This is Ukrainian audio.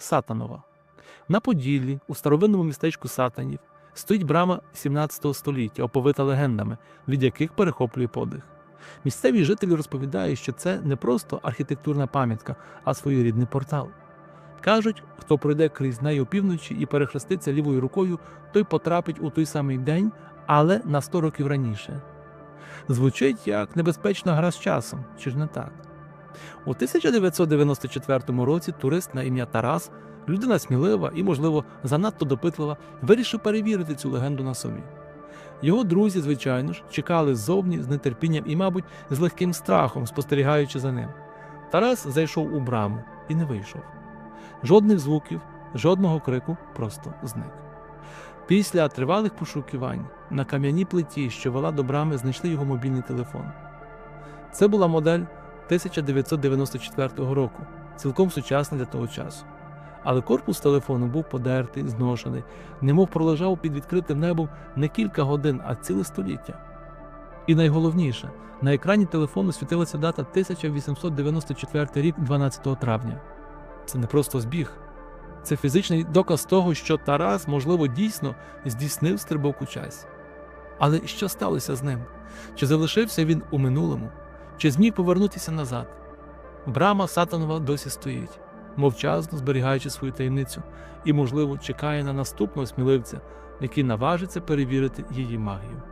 Сатанова. На Поділлі, у старовинному містечку Сатанів, стоїть брама 17 століття, оповита легендами, від яких перехоплює подих. Місцеві жителі розповідають, що це не просто архітектурна пам'ятка, а своєрідний портал. Кажуть, хто пройде крізь неї опівночі і перехреститься лівою рукою, той потрапить у той самий день, але на 100 років раніше. Звучить як небезпечна гра з часом, чи ж не так? У 1994 році турист на ім'я Тарас, людина смілива і, можливо, занадто допитлива, вирішив перевірити цю легенду на собі. Його друзі, звичайно ж, чекали ззовні з нетерпінням і, мабуть, з легким страхом, спостерігаючи за ним. Тарас зайшов у браму і не вийшов. Жодних звуків, жодного крику, просто зник. Після тривалих пошукувань на кам'яній плиті, що вела до брами, знайшли його мобільний телефон. Це була модель 1994 року, цілком сучасна для того часу. Але корпус телефону був подертий, зношений, немов пролежав під відкритим небом не кілька годин, а ціле століття. І найголовніше, на екрані телефону світилася дата 1894 рік, 12 травня. Це не просто збіг, це фізичний доказ того, що Тарас, можливо, дійсно здійснив стрибок у часі. Але що сталося з ним? Чи залишився він у минулому, чи зміг повернутися назад? Брама Сатанова досі стоїть, мовчазно зберігаючи свою таємницю, і, можливо, чекає на наступного сміливця, який наважиться перевірити її магію.